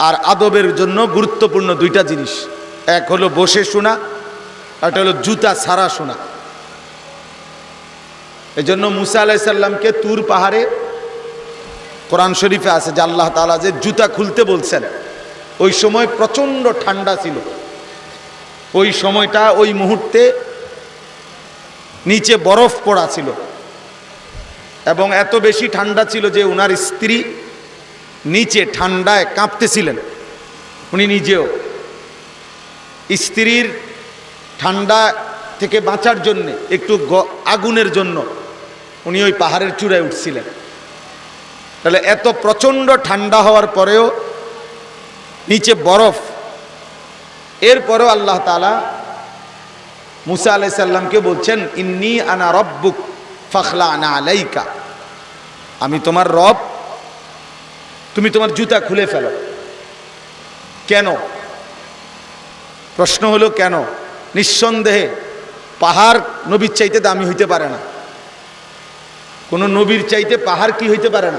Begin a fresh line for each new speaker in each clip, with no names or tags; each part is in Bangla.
আর আদবের জন্য গুরুত্বপূর্ণ দুইটা জিনিস। এক হলো বসে শোনা একটা হলো জুতা ছাড়া শোনা। এই জন্য মুসা আলাইসাল্লামকে তুর পাহাড়ে কোরআন শরীফে আছে যে আল্লাহ তালা যে জুতা খুলতে বলছেন। ওই সময় প্রচণ্ড ঠান্ডা ছিল। ওই সময়টা ওই মুহূর্তে নিচে বরফ পড়া ছিল। এবং এত বেশি ঠান্ডা ছিল যে ওনার স্ত্রী নিচে ঠান্ডায় কাঁপতেছিলেন। উনি নিজেও। স্ত্রীর ঠান্ডা থেকে বাঁচার জন্যে, একটু আগুনের জন্য উনি ওই পাহাড়ের চূড়ায় উঠছিলেন। তাহলে এত প্রচণ্ড ঠান্ডা হওয়ার পরেও নিচে বরফ। এরপরেও আল্লাহ তালা মুসা আলাই সাল্লামকে বলছেন, ইন্নি আনা রব্বুক ফখলা আনা আলাইকা। আমি তোমার রব তুমি তোমার জুতা খুলে ফেলো। কেন? প্রশ্ন হলো, কেন? নিঃসন্দেহে পাহাড় নবীর চাইতে দামি হইতে পারে না। কোনো নবীর চাইতে পাহাড় কি হইতে পারে না?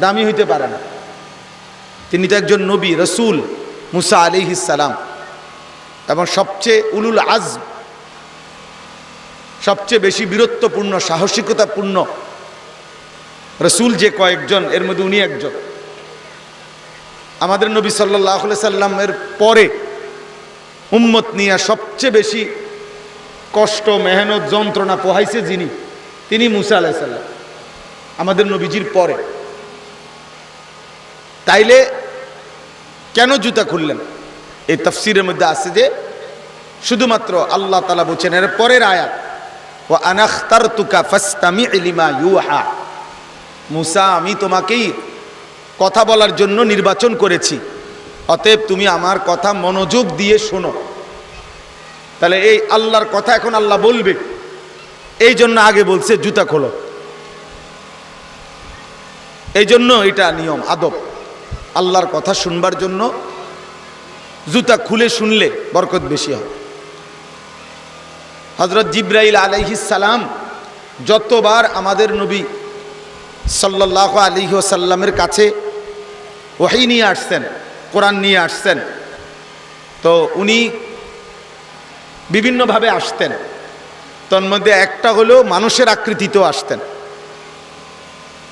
দামি হইতে পারে না। তিনি তো একজন নবী, রসুল মুসা আলি সালাম। এবং সবচেয়ে উলুল আজ সবচেয়ে বেশি বীরত্বপূর্ণ, সাহসিকতাপূর্ণ রসুল যে কয়েকজন, এর মধ্যে উনি একজন। আমাদের নবী সাল্লাহ সাল্লামের পরে উম্মত নিয়ে সবচেয়ে বেশি কষ্ট, মেহনত, যন্ত্রণা পোহাইছে যিনি, তিনি মুসা আলাইসাল্লাম আমাদের নবীজির পরে। তাইলে কেন জুতা খুললেন? এই তফসিরের মধ্যে আছে যে, শুধুমাত্র আল্লাহ তালা বলছেন, এর পরের আয়াত ও আনাখতার তুকা ফাস্তামি ইলিমা ইউহা মুসা, আমি তোমাকেই কথা বলার জন্য নির্বাচন করেছি। অতএব তুমি আমার কথা মনোযোগ দিয়ে শোনো। তাহলে এই আল্লাহর কথা এখন আল্লাহ বলবে। এই জন্য আগে বলছে, জুতা খোলো। এই জন্য এটা নিয়ম, আদব। আল্লাহর কথা শুনবার জন্য জুতা খুলে শুনলে বরকত বেশি হয়। হজরত জিব্রাইল সালাম যতবার আমাদের নবী সাল্লাহ আলী কাছে ওহাই নিয়ে আসছেন, কোরআন নিয়ে আসছেন। তো উনি বিভিন্নভাবে আসতেন। তন্মধ্যে একটা হলো মানুষের আকৃতিতেও আসতেন।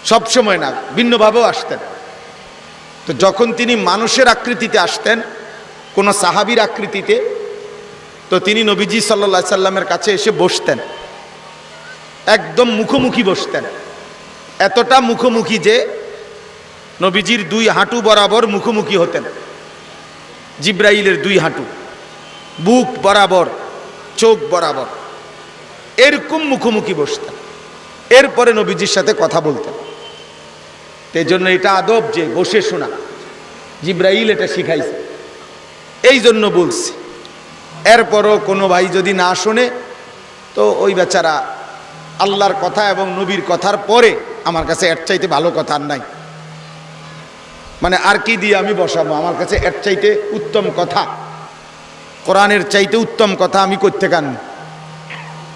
সবসময় না, ভিন্নভাবেও আসতেন। তো যখন তিনি মানুষের আকৃতিতে আসতেন, কোনো সাহাবির আকৃতিতে, তো তিনি নবীজি সাল্লা সাল্লামের কাছে এসে বসতেন। একদম মুখোমুখি বসতেন। এতটা মুখোমুখি যে নবীজির দুই হাঁটু বরাবর মুখোমুখি হতেন। জিব্রাইলের দুই হাঁটু, বুক বরাবর, চোখ বরাবর। এরকম মুখোমুখি বসতেন। এরপরে নবীজির সাথে কথা বলতেন। এই জন্য এটা আদব যে বসে শোনা। জিব্রাইল এটা শিখাইছে। এই জন্য বলছি, এরপরও কোনো ভাই যদি না শোনে, তো ওই বেচারা আল্লাহর কথা এবং নবীর কথার পরে আমার কাছে এর চাইতে ভালো কথা আর নাই। মানে আর কি দিয়ে আমি বসাবো? আমার কাছে এর চাইতে উত্তম কথা। কোরআনের চাইতে উত্তম কথা আমি করতে কান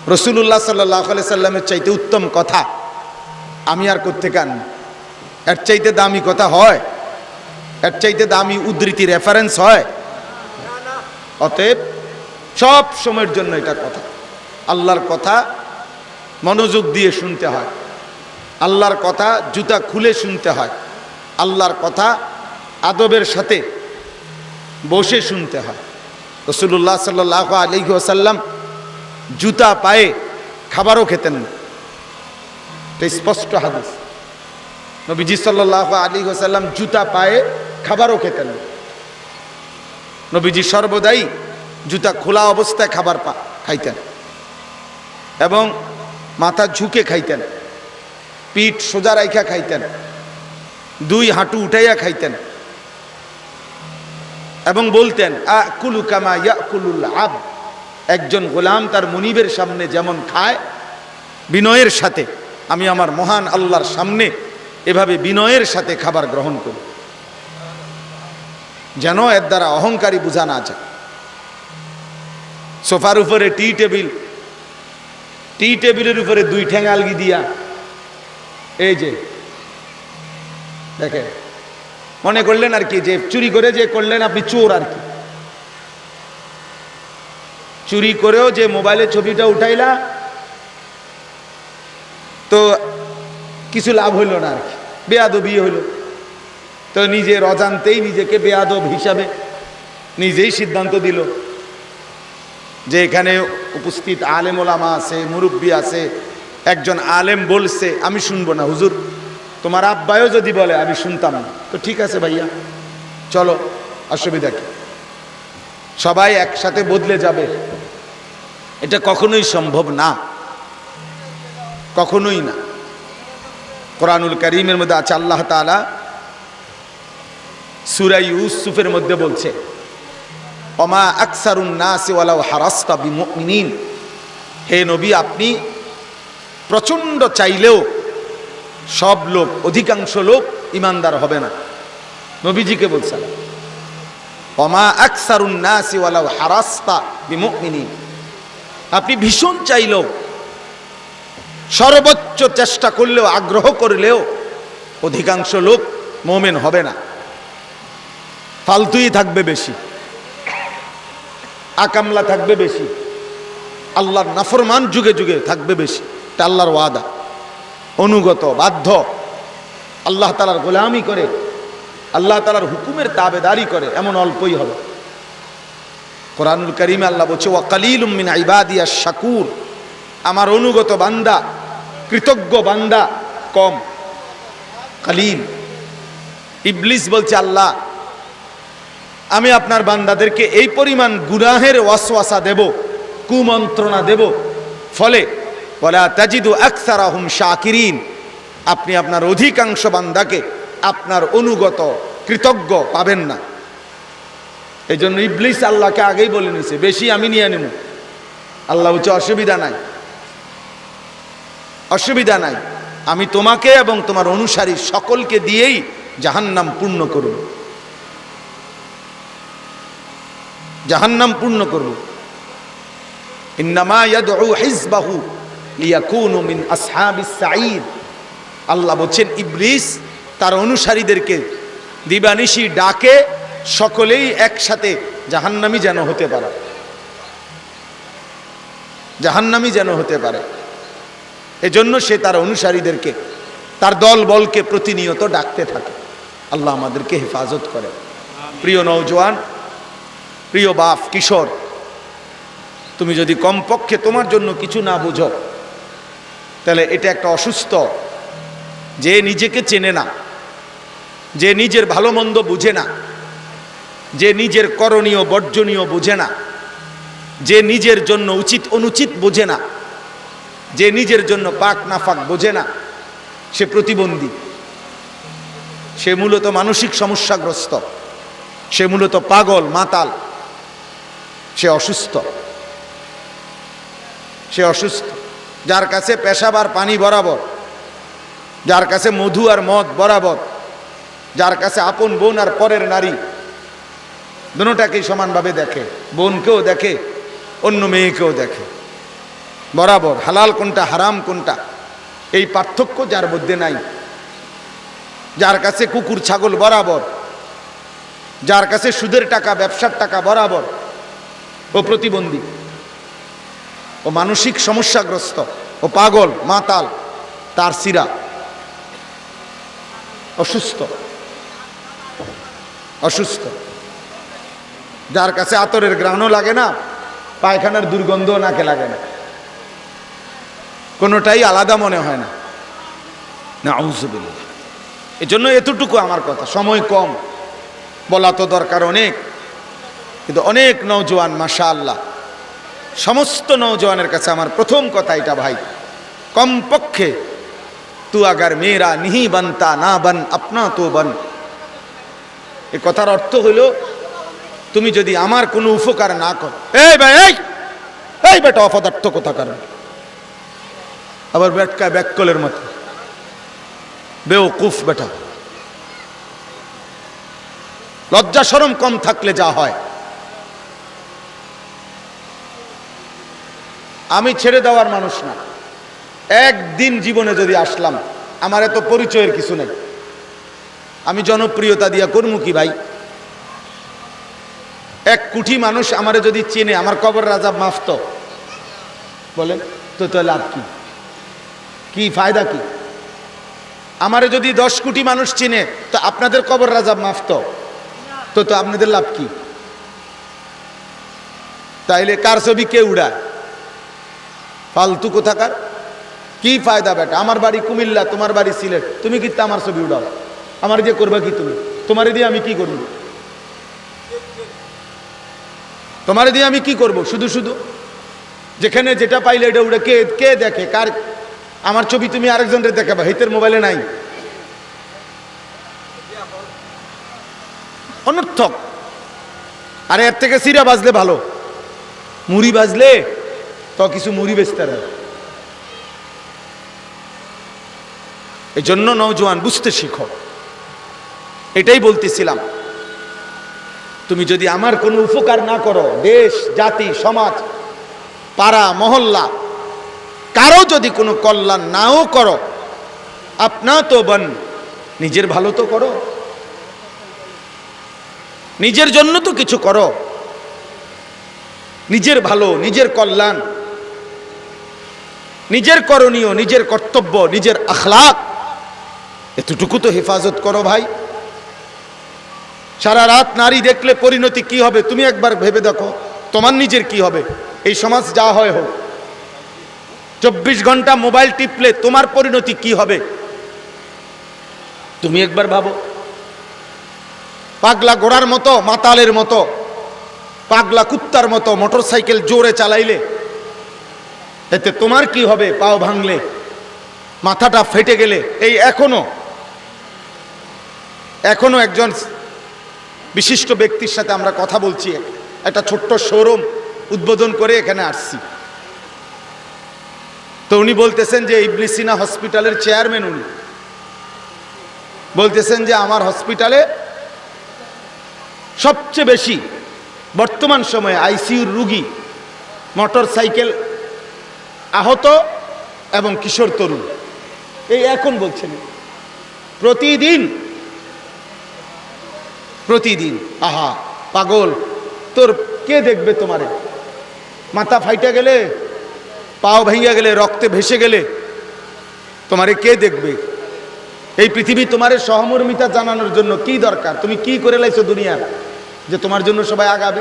রসুল্লাহ সাল্লাহ সাল্লামের চাইতে উত্তম কথা আমি আর করতে কান এর চাইতে দামি কথা হয়? এর চাইতে দামি উদ্ধৃতি রেফারেন্স হয়? অতএব সব সময়ের জন্য এটা কথা। আল্লাহর কথা মনোযোগ দিয়ে শুনতে হয়। আল্লাহর কথা জুতা খুলে শুনতে হয়। আল্লাহর কথা আদবের সাথে বসে শুনতে হয়। রসুল্লাহ সাল্লাহ আলী জুতা পায়ে খাবারও খেতেন না। এটা স্পষ্ট হাদিস। নবীজি সাল্লাহ আলী আসাল্লাম জুতা পায়ে খাবারও খেতেন না। নবীজি সর্বদাই জুতা খোলা অবস্থায় খাবার পা খাইতেন এবং মাথা ঝুঁকে খাইতেন। পিঠ সোজা রাইখা খাইতেন। দুই হাঁটু উঠাইয়া খাইতেন। এবং বলতেন কুলু একজন গোলাম তার মনিবের সামনে যেমন খায় বিনয়ের সাথে, আমি আমার মহান আল্লাহর সামনে এভাবে বিনয়ের সাথে খাবার গ্রহণ করি। যেন এর দ্বারা অহংকারী বোঝা না যায়। সোফার উপরে টি টেবিল, টি টেবিলের উপরে দুই ঠ্যাং আলগি দিয়া, এই যে দেখে মনে করলেন আর কি, যে চুরি করে যে করলেন আপনি চোর আর কি। চুরি করেও যে মোবাইলে ছবিটা উঠাইলা, তো কিছু লাভ হইল না আর কি, বেয়াদবি হইল। তো নিজের অজান্তেই নিজেকে বেয়াদব হিসাবে নিজেই সিদ্ধান্ত দিল যে এখানে উপস্থিত আলেম ওলামা আছে, মুরব্বী আছে, একজন আলেম বলছে, আমি শুনব না, হুজুর। তোমার আব্বায়ও যদি বলে, আমি শুনতাম না। তো ঠিক আছে ভাইয়া, চলো, অসুবিধা কি? সবাই একসাথে বদলে যাবে। এটা কখনোই সম্ভব না। কখনোই না। কোরআনুল করিমের মধ্যে আছে, আল্লাহ তালা সুরাই ইউসুফের মধ্যে বলছে অমা আকসারুন নাসি ওয়ালাউ হারাস্তা বিমুমিনিন। হে নবী, আপনি প্রচণ্ড চাইলেও সব লোক, অধিকাংশ লোক ইমানদার হবে না। নবীজিকে বলছেন অমা আকসারুন নাসি ওয়ালাউ হারাস্তা বিমুমিনিন। আপনি ভীষণ চাইলেও, সর্বোচ্চ চেষ্টা করলেও, আগ্রহ করলেও অধিকাংশ লোক মোমেন হবে না। ফালতুই থাকবে বেশি, আকামলা থাকবে বেশি, আল্লাহর নাফরমান যুগে যুগে থাকবে বেশি। এটা আল্লাহর ওয়াদা। অনুগত, বাধ্য। আল্লাহ তালার গোলামি করে, আল্লাহ তালার হুকুমের তাবেদারি করে, এমন অল্পই হবে। কোরআনুল করিমে আল্লাহ বলছে ওয়াকালিল উম্মিন আইবাদিয়া শাকুর। আমার অনুগত বান্দা, কৃতজ্ঞ বান্দা কম কালিল ইবলিস বলছে, আল্লাহ, আমি আপনার বান্দাদেরকে এই পরিমাণ গুনাহের ওয়াসওয়াসা দেব, কুমন্ত্রণা দেব। ফলে বলা তাজিদু আকসার আহম শাকিরিন। আপনি আপনার অধিকাংশ বান্দাকে আপনার অনুগত, কৃতজ্ঞ পাবেন না। এই জন্য ইবলিস আল্লাহকে আগেই বলে নিছে, বেশি আমি নিয়ে নেব। আল্লাহ হচ্ছে অসুবিধা নাই। অসুবিধা নাই। আমি তোমাকে এবং তোমার অনুসারী সকলকে দিয়েই জাহান্নাম পূর্ণ করব। জাহান্নাম পূর্ণ করব। ইন্নামা ইয়াদউ হিজবাহু লিয়াকুনু মিন আসহাবিস সাঈদ। আল্লাহ বলছেন, ইবলিস তার অনুসারীদেরকে দিবানিশি ডাকে, সকলেই একসাথে জাহান্নামি যেন হতে পারে। জাহান্নামি যেন হতে পারে। এজন্য সে তার অনুসারীদেরকে, তার দল বলকে প্রতিনিয়ত ডাকতে থাকে। আল্লাহ আমাদেরকে হেফাজত করে প্রিয় নৌজওয়ান প্রিয় বাপ কিশোর, তুমি যদি কমপক্ষে তোমার জন্য কিছু না বুঝো তাহলে এটা একটা অসুস্থ। যে নিজেকে চেনে না, যে নিজের ভালো মন্দ বুঝে না, যে নিজের করণীয়, বর্জনীয় বুঝে না, যে নিজের জন্য উচিত অনুচিত বোঝে না, যে নিজের জন্য পাক নাফাক বোঝে না, সে প্রতিবন্ধী। সে মূলত মানসিক সমস্যাগ্রস্ত, সে মূলত পাগল, মাতাল, সে অসুস্থ। সে অসুস্থ। যার কাছে পেশাবার পানি বরাবর, যার কাছে মধু আর মদ বরাবর, যার কাছে আপন বোন আর পরের নারী, দুটাকেই সমানভাবে দেখে। বোনকেও দেখে, অন্য মেয়েকেও দেখে। বরাবর, হালাল কোনটা, হারাম কোনটা, এই পার্থক্য যার মধ্যে নাই। যার কাছে কুকুর, ছাগল বরাবর, যার কাছে সুদের টাকা, ব্যবসার টাকা বরাবর, ও প্রতিবন্ধী। ও মানসিক সমস্যাগ্রস্ত, ও পাগল, মাতাল, তার সিরা। অসুস্থ। অসুস্থ। যার কাছে আতরের গ্রাণও লাগে না, পায়খানার দুর্গন্ধও নাকে লাগে না। কোনোটাই আলাদা মনে হয় না। না আউজবিল্লা এই জন্য এতটুকু আমার কথা। সময় কম। বলা তো দরকার অনেক। কিন্তু অনেক নৌজওয়ান মাশা আল্লাহ সমস্ত নৌজওয়ানের কাছে আমার প্রথম কথা এটা ভাই। কমপক্ষে তু আগার মেয়েরা নিহি বানতা না বান, আপনা তো বান। এ কথার অর্থ হইল, তুমি যদি আমার কোনো উপকার না কর। এই ভাই, এই! এই বেটা অপদার্থ কথা কারণ আবার ব্যাটকায় ব্যাককলের মতো। বেওকুফ বেটা। লজ্জা সরম কম থাকলে যা হয়। আমি ছেড়ে দেওয়ার মানুষ না। একদিন জীবনে যদি আসলাম, আমার এত পরিচয়ের কিছু নেই। আমি জনপ্রিয়তা দিয়া করমু কি ভাই? এক কোটি মানুষ আমারে যদি চেনে, আমার কবর রাজা মাফত বলেন, তো তো লাভ কি? কি ফায়দা কি? আমারে যদি দশ কোটি মানুষ চিনে, তো আপনাদের কবর রাজা মাফত তো তো আপনাদের লাভ কি? তাইলে কার ছবি কে উড়ায়? ফালতু কোথাকার? কি ফায়দা বেটা? আমার বাড়ি কুমিল্লা, তোমার বাড়ি সিলেট। তুমি কিন্তু আমার ছবি উড়াও আমার দিয়ে করবা কি তুমি? তোমার দিয়ে আমি কি করব? তোমার দিয়ে আমি কি করব? শুধু শুধু? যেখানে যেটা পাইলে এটা উড়ে কে কে দেখে? কার? আমার ছবি তুমি আরেকজনকে দেখাবা, হেতের মোবাইলে নাই। অনর্থক। আরে এর থেকে সিরা বাজলে ভালো। মুড়ি বাজলে তো কিছু মুড়ি বেচতে পারে এই জন্য নৌজওয়ান বুঝতে শিখো। এটাই বলতেছিলাম। তুমি যদি আমার কোনো উপকার না করো, দেশ, জাতি, সমাজ, পাড়া, মহল্লা, কারও যদি কোনো কল্যাণ নাও করো আপনা তো বন, নিজের ভালো তো করো। নিজের জন্য তো কিছু করো। নিজের ভালো, নিজের কল্যাণ নিজের করণীয়, নিজের কর্তব্য, নিজের আখলাক। এতটুকু তো হেফাজত করো ভাই। সারা রাত নারী দেখলে পরিণতি কি হবে, তুমি একবার ভেবে দেখো, তোমার নিজের কি হবে। এই সমাজ যা হয় হোক। চব্বিশ ঘণ্টা মোবাইল টিপলে তোমার পরিণতি কি হবে? তুমি একবার ভাবো। পাগলা ঘোড়ার মতো, মাতালের মতো, পাগলা কুত্তার মতো মোটর সাইকেল জোরে চালাইলে এতে তোমার কি হবে? পাও ভাঙলে, মাথাটা ফেটে গেলে। এই এখনও এখনও একজন বিশিষ্ট ব্যক্তির সাথে আমরা কথা বলছি। একটা ছোট্ট শোরুম উদ্বোধন করে এখানে আসছি। তো উনি বলতেছেন যে ইবলিসিনা হসপিটালের চেয়ারম্যান উনি। বলতেছেন যে আমার হসপিটালে সবচেয়ে বেশি বর্তমান সময়ে আইসিইউর রুগী মোটর সাইকেল আহত এবং কিশোর তরুণ। এই এখন বলছেন। প্রতিদিন প্রতিদিন, আহা, পাগল, তোর কে দেখবে তোমারে? মাথা ফাইটা গেলে, পাও ভেঙে গেলে, রক্তে ভেসে গেলে, তোমারে কে দেখবে? এই পৃথিবী তোমারে সহমর্মিতা জানানোর জন্য কি দরকার? তুমি কি করে লাইছো দুনিয়ার যে তোমার জন্য সবাই আগাবে?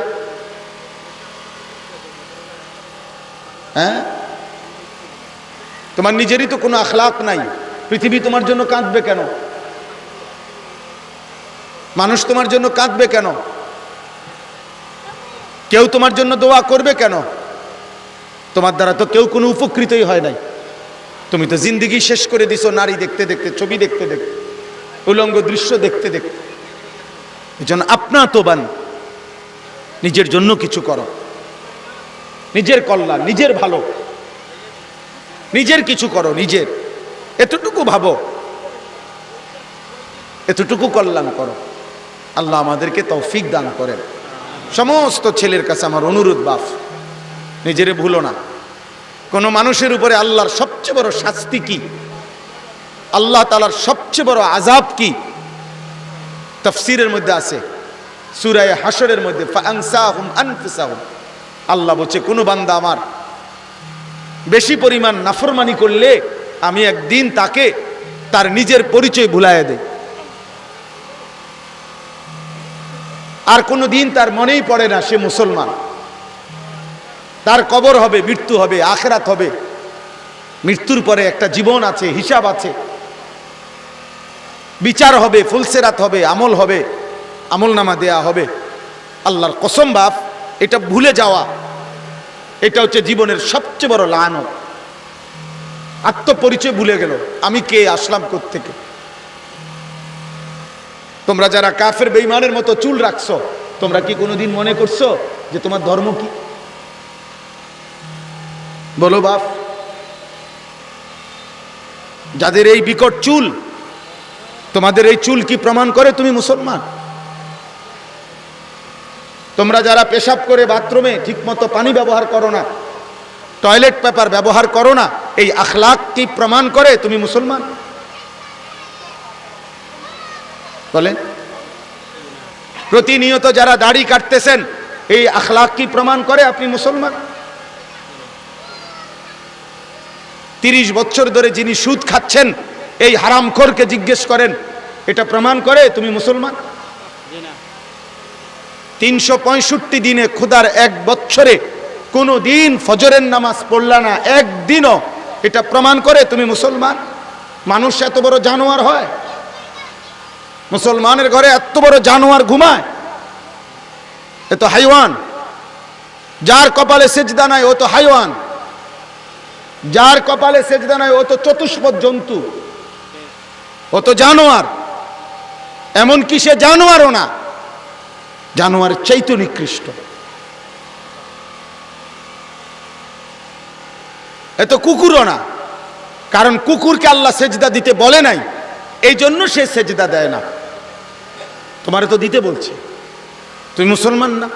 হ্যাঁ? তোমার নিজেরই তো কোনো আখলাক নাই। পৃথিবী তোমার জন্য কাঁদবে কেন? মানুষ তোমার জন্য কাঁদবে কেন? কেউ তোমার জন্য দোয়া করবে কেন? তোমার দ্বারা তো কেউ কোনো উপকৃতই হয় নাই। তুমি তো জিন্দিগি শেষ করে দিছো নারী দেখতে দেখতে, ছবি দেখতে দেখতে, উলঙ্গ দৃশ্য দেখতে দেখতে। এই জন্য আপনা তোবান, নিজের জন্য কিছু করো। নিজের কল্যাণ, নিজের ভালো। নিজের কিছু করো, নিজের। এতটুকু ভাবো। এতটুকু কল্যাণ করো। আল্লাহ আমাদেরকে তৌফিক দান করেন। সমস্ত ছেলের কাছে আমার অনুরোধ, বাপ, নিজেরে ভুলো না। কোনো মানুষের উপরে আল্লাহর সবচেয়ে বড় শাস্তি কি? আল্লাহ তালার সবচেয়ে বড় আজাব কি? তফসিরের মধ্যে আছে, সুরায় হাসরের মধ্যে আল্লাহ বলছে, কোনো বান্দা আমার বেশি পরিমাণ নাফরমানি করলে আমি একদিন তাকে তার নিজের পরিচয় ভুলাইয়া দেই। আর কোনো দিন তার মনেই পড়ে না সে মুসলমান। তার কবর হবে, মৃত্যু হবে, আখরাত হবে। মৃত্যুর পরে একটা জীবন আছে, হিসাব আছে। বিচার হবে, ফুলসেরাত হবে, আমল হবে আমল নামা দেয়া হবে। আল্লাহর কসম বাপ, এটা ভুলে যাওয়া এটা হচ্ছে জীবনের সবচেয়ে বড় লানত। আত্মপরিচয় ভুলে গেল, আমি কে, আসলাম থেকে তোমরা যারা কাফের বেইমানের মতো চুল রাখছো, তোমরা কি কোনোদিন মনে করছ যে তোমার ধর্ম কি? বলো বাপ, যাদের এই বিকট চুল, তোমাদের এই চুল কি প্রমাণ করে তুমি মুসলমান? তোমরা যারা পেশাব করে বাথরুমে ঠিকমতো পানি ব্যবহার করো না, টয়লেট পেপার ব্যবহার করো না, এই আখলাক কি প্রমাণ করে তুমি মুসলমান? বলেন। প্রতিনিয়ত যারা দাড়ি কাটতেছেন, এই আখলাক কি প্রমাণ করে আপনি মুসলমান? তিরিশ বছর ধরে যিনি সুদ খাচ্ছেন, এই হারামখোরকে জিজ্ঞেস করেন, এটা প্রমাণ করে তুমি মুসলমান? তিনশো পঁয়ষট্টি দিনে খুদার এক বছরে কোনো দিন ফজরের নামাজ পড়লা না, একদিনও। এটা প্রমাণ করে তুমি মুসলমান। মানুষ এত বড় জানোয়ার হয়। মুসলমানের ঘরে এত বড় জানোয়ার ঘুমায়। এ তো হাইওয়ান। যার কপালে সেজদা নাই, ও তো হাইওয়ান। যার কপালে সেজদা নাই, ও তো চতুষ্পদ জন্তু। ও তো জানোয়ার। এমন কি সে জানোয়ারও না। জানোয়ার চাইতো নিকৃষ্ট। এ তো কুকুরও না। কারণ কুকুরকে আল্লাহ সেজদা দিতে বলে নাই। এই জন্য সে সেজদা দেয় না। তোমারে তো দিতে বলছে। তুমি মুসলমান না?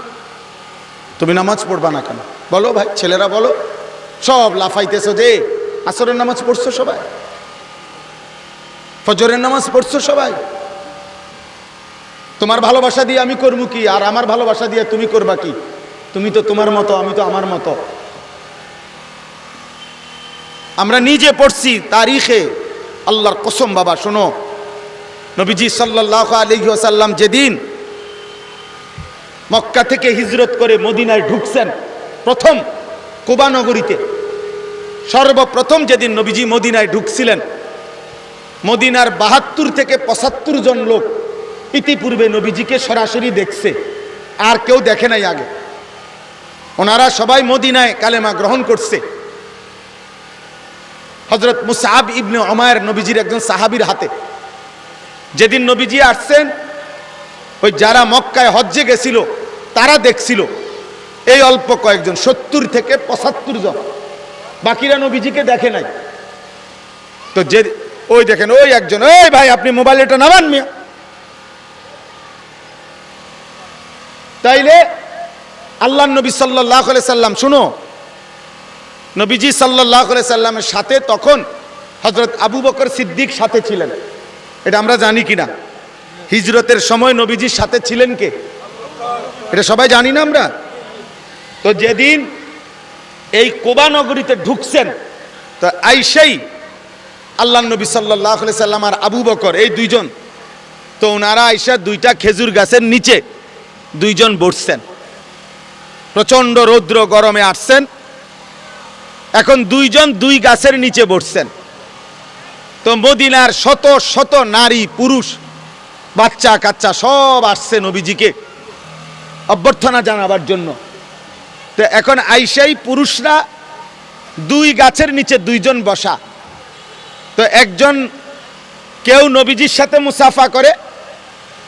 তুমি নামাজ পড়বা না কেন? বলো ভাই, ছেলেরা বলো। সব লাফাইতেছো যে, আসরের নামাজ পড়ছো সবাই? ফজরের নামাজ পড়ছো সবাই? তোমার ভালোবাসা দিয়ে আমি করব কি? আর আমার ভালোবাসা দিয়ে তুমি করবা কি? তুমি তো তোমার মতো, আমি তো আমার মতো। আমরা নিজে পড়ছি তারিখে। আল্লাহর কসম বাবা, শোনো। নবীজি সাল্লাহ আলহি আসাল্লাম যেদিন মক্কা থেকে হিজরত করে মদিনায় ঢুকছেন, প্রথম কোবানগরীতে সর্বপ্রথম যেদিন নবীজি মদিনায় ঢুকছিলেন, মদিনার বাহাত্তর থেকে পঁচাত্তর জন লোক ইতিপূর্বে নবীজিকে সরাসরি দেখছে। আর কেউ দেখে নাই আগে। ওনারা সবাই মদিনায় কালেমা গ্রহণ করছে। হজরত মুসাহাব ইবনে অমায়ের নবীজির একজন সাহাবির হাতে। যেদিন নবীজি আসছেন, ওই যারা মক্কায় হজ্জে গেছিল, তারা দেখছিল এই অল্প কয়েকজন, সত্তর থেকে পঁচাত্তর জন। বাকিরা নবীজিকে দেখে নাই। তো যে ওই দেখেন, ওই একজন ওই ভাই, আপনি মোবাইল এটা নামান মিয়া। তাইলে আল্লাহ নবী সাল্লাহ সাল্লাম, শুনো, নবীজি সাল্লাহ সাল্লামের সাথে তখন হজরত আবু বকর সিদ্দিক সাথে ছিলেন। এটা আমরা জানি কিনা? হিজরতের সময় নবীজির সাথে ছিলেন কে? এটা সবাই জানি না আমরা? তো যেদিন এই কোবা নগরীতে ঢুকছেন, তো আইসাই আল্লাহ নবী সাল্লাহ সাল্লাম আর আবু বকর, এই দুইজন, তো ওনারা আইসা দুইটা খেজুর গাছের নিচে দুইজন বসছেন। প্রচণ্ড রৌদ্র গরমে আসছেন। এখন দুইজন দুই গাছের নিচে বসছেন। তো মদিনার শত শত নারী, পুরুষ, বাচ্চা, কাচ্চা সব আসছে নবীজিকে অভ্যর্থনা জানাবার জন্য। তো এখন আইসাই পুরুষরা দুই গাছের নিচে দুইজন বসা। তো একজন কেউ নবীজির সাথে মুসাফা করে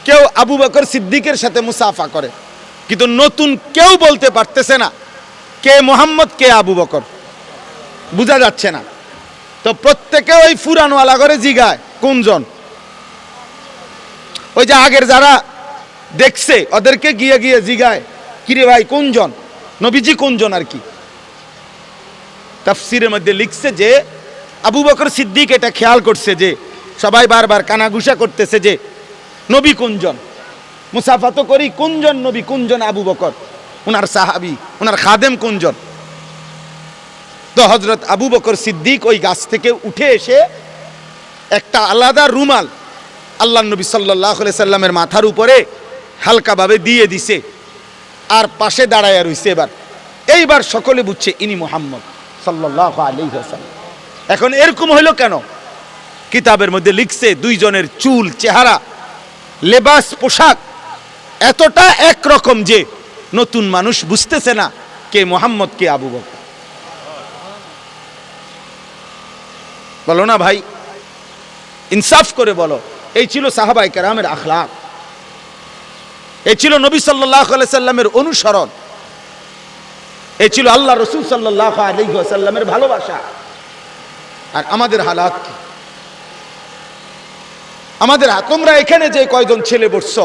কেউ আবু বকর সিদ্দিকের সাথে মুসাফা করে। কিন্তু নতুন কেউ বলতে পারতেছে না কে মোহাম্মদ, কে আবু বকর। বোঝা যাচ্ছে না। তো প্রত্যেকে ওই ফুরানওয়ালা করে জিগায়, কোনজন? ওই যে আগের যারা দেখছে, ওদেরকে গিয়ে গিয়ে জিগায়, কিরে ভাই, কোনজন? নবীজি, কোনজন আর কি? তাফসিরের মধ্যে লিখছে যে, আবু বকর সিদ্দিক এটা খেয়াল করছে যে, সবাই বারবার কানাঘুষা করতেছে যে নবী কোনজন মুসাফা তো করি কোনজন নবী, কুঞ্জন আবু বকর। ওনার সাহাবি ওনার খাদেম কোনজন তো হজরত আবু বকর সিদ্দিক ওই গাছ থেকে উঠে এসে একটা আলাদা রুমাল আল্লাহ নবী সাল্লাহ সাল্লামের মাথার উপরে হালকাভাবে দিয়ে দিছে আর পাশে দাঁড়ায় রইছে এবার। এইবার সকলে বুঝছে ইনি মোহাম্মদ সাল্লাহ আলী এখন এরকম হইল কেন? কিতাবের মধ্যে লিখছে, দুইজনের চুল, চেহারা লেবাস, পোশাক, এতটা একরকম যে নতুন মানুষ বুঝতেছে না কে মোহাম্মদ, কে আবু বকর। বলো না ভাই, ইনসাফ করে বলো, এই ছিল সাহাবাই কেরামের আখলাক। এই ছিল নবী সাল্লাহ সাল্লামের অনুসরণ। এই ছিল আল্লাহ রসুল সাল্লাহ আলহিহাসাল্লামের ভালোবাসা। আর আমাদের হালাত কি? আমাদের তোমরা এখানে যে কয়জন ছেলে বসছ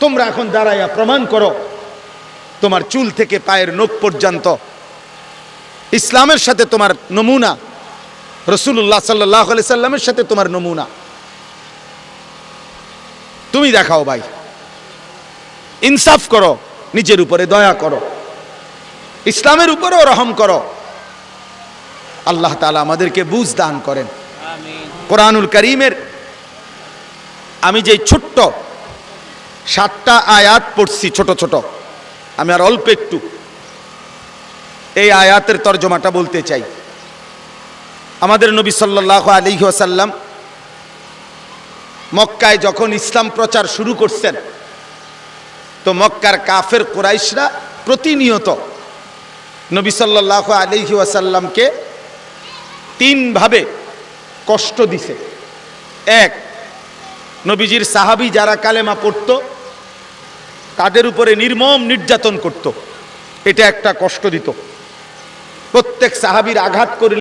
তোমরা এখন দাঁড়াইয়া প্রমাণ করো তোমার চুল থেকে পায়ের নখ পর্যন্ত। ইসলামের সাথে তোমার নমুনা রসুল্লাহ সাল্লাহ সাল্লামের সাথে তোমার নমুনা। তুমি দেখাও ভাই ইনসাফ করো নিজের উপরে দয়া করো ইসলামের উপরেও রহম করো। আল্লাহ তাআলা আমাদেরকে বুঝ দান করেন। কোরআনুল করিমের আমি যে ছোট্ট সাতটা আয়াত পড়ছি, ছোট ছোট, আমি আর অল্প একটু। এই আয়াতের তর্জমাটা বলতে চাই। আমাদের নবী সাল্লাহ আলী মক্কায় যখন ইসলাম প্রচার শুরু করছেন, তো মক্কার কাফের কোরাইশরা প্রতিনিয়ত নবী সাল্লাহ আলহি ওয়াসাল্লামকে তিনভাবে কষ্ট দিছে। এক নবীজির সাহাবি যারা কালেমা পড়ত, তাদের উপরে নির্মম নির্যাতন করত। এটা একটা কষ্ট দিত। প্রত্যেক সাহাবির আঘাত করলে